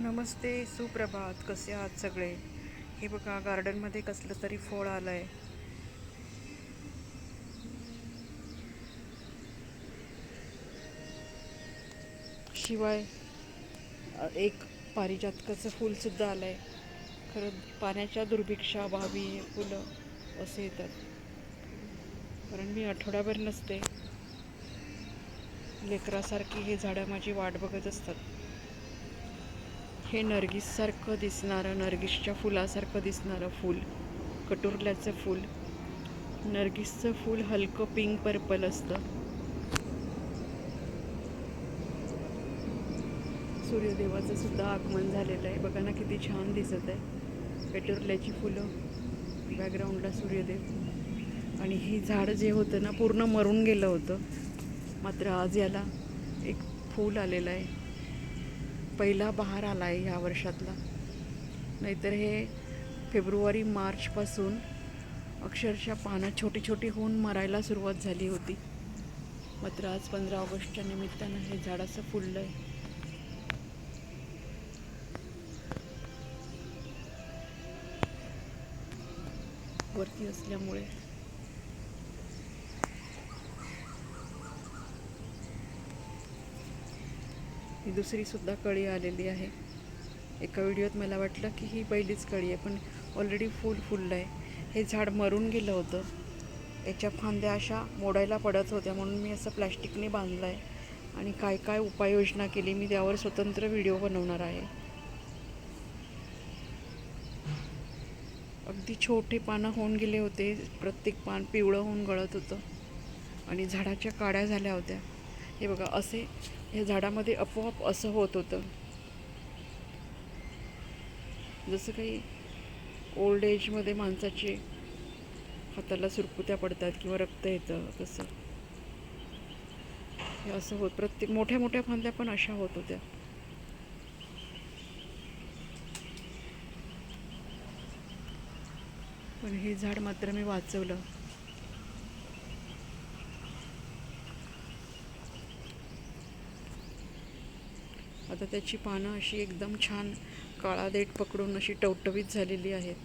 नमस्ते सुप्रभात. कसे आहात सगळे? हे बघा गार्डनमध्ये कसलं तरी फळ आलं आहे शिवाय एक पारिजातकाचं फूलसुद्धा आहे खरं पाण्याच्या दुर्भिक्षाभावी हे फुलं असे येतात. कारण मी आठवड्याभर नसते. लेकरासारखी हे झाडं माझी वाट बघत असतात. हे नर्गिससारखं दिसणारं नर्गिसच्या फुलासारखं दिसणारं फूल कटुरल्याचं फूल. नर्गिसचं फूल हलकं पिंक पर्पल असतं. सूर्यदेवाचं सुद्धा आगमन झालेलं आहे. बघा ना किती छान दिसत आहे. पेटुरल्याची फुलं बॅकग्राऊंडला सूर्यदेव. आणि हे झाड जे होतं ना पूर्ण मरून गेलं होतं. मात्र आज याला एक फूल आलेलं आहे. पहिला बहार आला आहे ह्या वर्षातला. नाहीतर हे फेब्रुवारी मार्चपासून अक्षरशः पानं छोटी छोटी होऊन मरायला सुरुवात झाली होती. मात्र आज पंधरा ऑगस्टच्या निमित्तानं हे झाड असं फुललं आहे वरती असल्यामुळे ही दुसरीसुद्धा कळी आलेली आहे. एका व्हिडिओत मला वाटलं की ही पहिलीच कळी आहे पण ऑलरेडी फूल फुललं आहे. हे झाड मरून गेलं होतं. याच्या फांद्या अशा मोडायला पडत होत्या म्हणून मी असं प्लॅस्टिकने बांधलं आहे आणि काय काय उपाययोजना केली मी त्यावर स्वतंत्र व्हिडिओ बनवणार आहे. अगदी छोटे पानं होऊन गेले होते प्रत्येक पान पिवळं होऊन गळत होतं. आणि झाडाच्या काड्या झाल्या होत्या. हे बघा असे ह्या झाडामध्ये आपोआप असं होत होतं. जसं काही ओल्ड एजमध्ये माणसाचे हाताला सुरकुत्या पडतात किंवा रक्त येतं तसं. हे असं होत प्रत्येक मोठ्या मोठ्या फांद्या पण अशा होत होत्या. पण हे झाड मात्र मी वाचवलं. आता त्याची पानं अशी एकदम छान काळा देठ पकडून अशी टवटवीत झालेली आहेत.